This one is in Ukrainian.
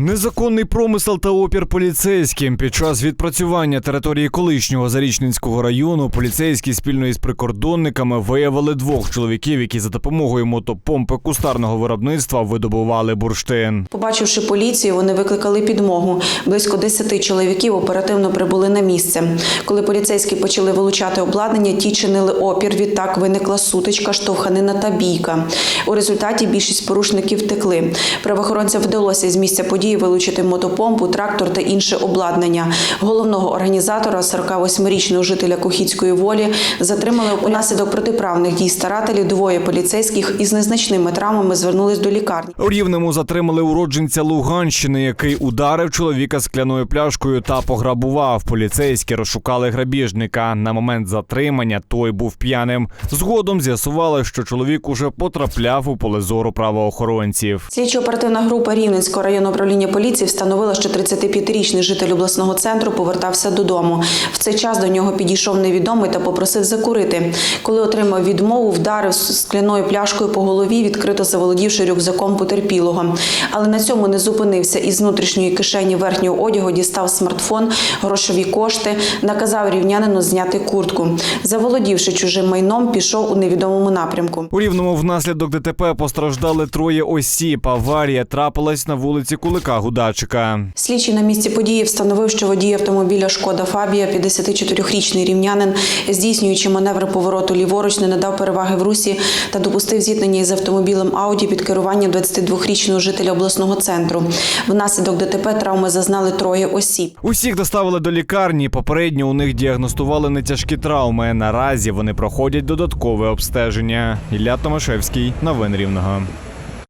Незаконний промисел та опір поліцейським під час відпрацювання території колишнього Зарічненського району поліцейські спільно із прикордонниками виявили двох чоловіків, які за допомогою мотопомпи кустарного виробництва видобували бурштин. Побачивши поліцію, вони викликали підмогу. Близько 10 чоловіків оперативно прибули на місце. Коли поліцейські почали вилучати обладнання, ті чинили опір. Відтак виникла сутичка, штовханина та бійка. У результаті більшість порушників втекли. Правоохоронцям вдалося з місця події вилучити мотопомпу, трактор та інше обладнання. Головного організатора, 48-річного жителя Кохіцької волі, затримали унаслідок протиправних дій старателів. Двоє поліцейських із незначними травмами звернулись до лікарні. У Рівному затримали уродженця Луганщини, який ударив чоловіка скляною пляшкою та пограбував. Поліцейські розшукали грабіжника. На момент затримання той був п'яним. Згодом з'ясували, що чоловік уже потрапляв у поле зору правоохоронців. Слідчо-оперативна група Рівненського районного управління поліції встановила, що 35-річний житель обласного центру повертався додому. В цей час до нього підійшов невідомий та попросив закурити. Коли отримав відмову, вдарив скляною пляшкою по голові, відкрито заволодівши рюкзаком потерпілого. Але на цьому не зупинився. Із внутрішньої кишені верхнього одягу дістав смартфон, грошові кошти, наказав рівнянину зняти куртку. Заволодівши чужим майном, пішов у невідомому напрямку. У рівному внаслідок ДТП постраждали троє осіб. Аварія трапилась на вулиці Кулика Гудачика. Слідчий на місці події встановив, що водій автомобіля Шкода Фабія, 54-річний рівнянин, здійснюючи маневри повороту ліворуч, не надав переваги в русі та допустив зіткнення із автомобілем Ауді під керуванням 22-річного жителя обласного центру. Внаслідок ДТП травми зазнали троє осіб. Усіх доставили до лікарні. Попередньо у них діагностували нетяжкі травми. Наразі вони проходять додаткове обстеження. Ілля Томашевський, новин Рівного.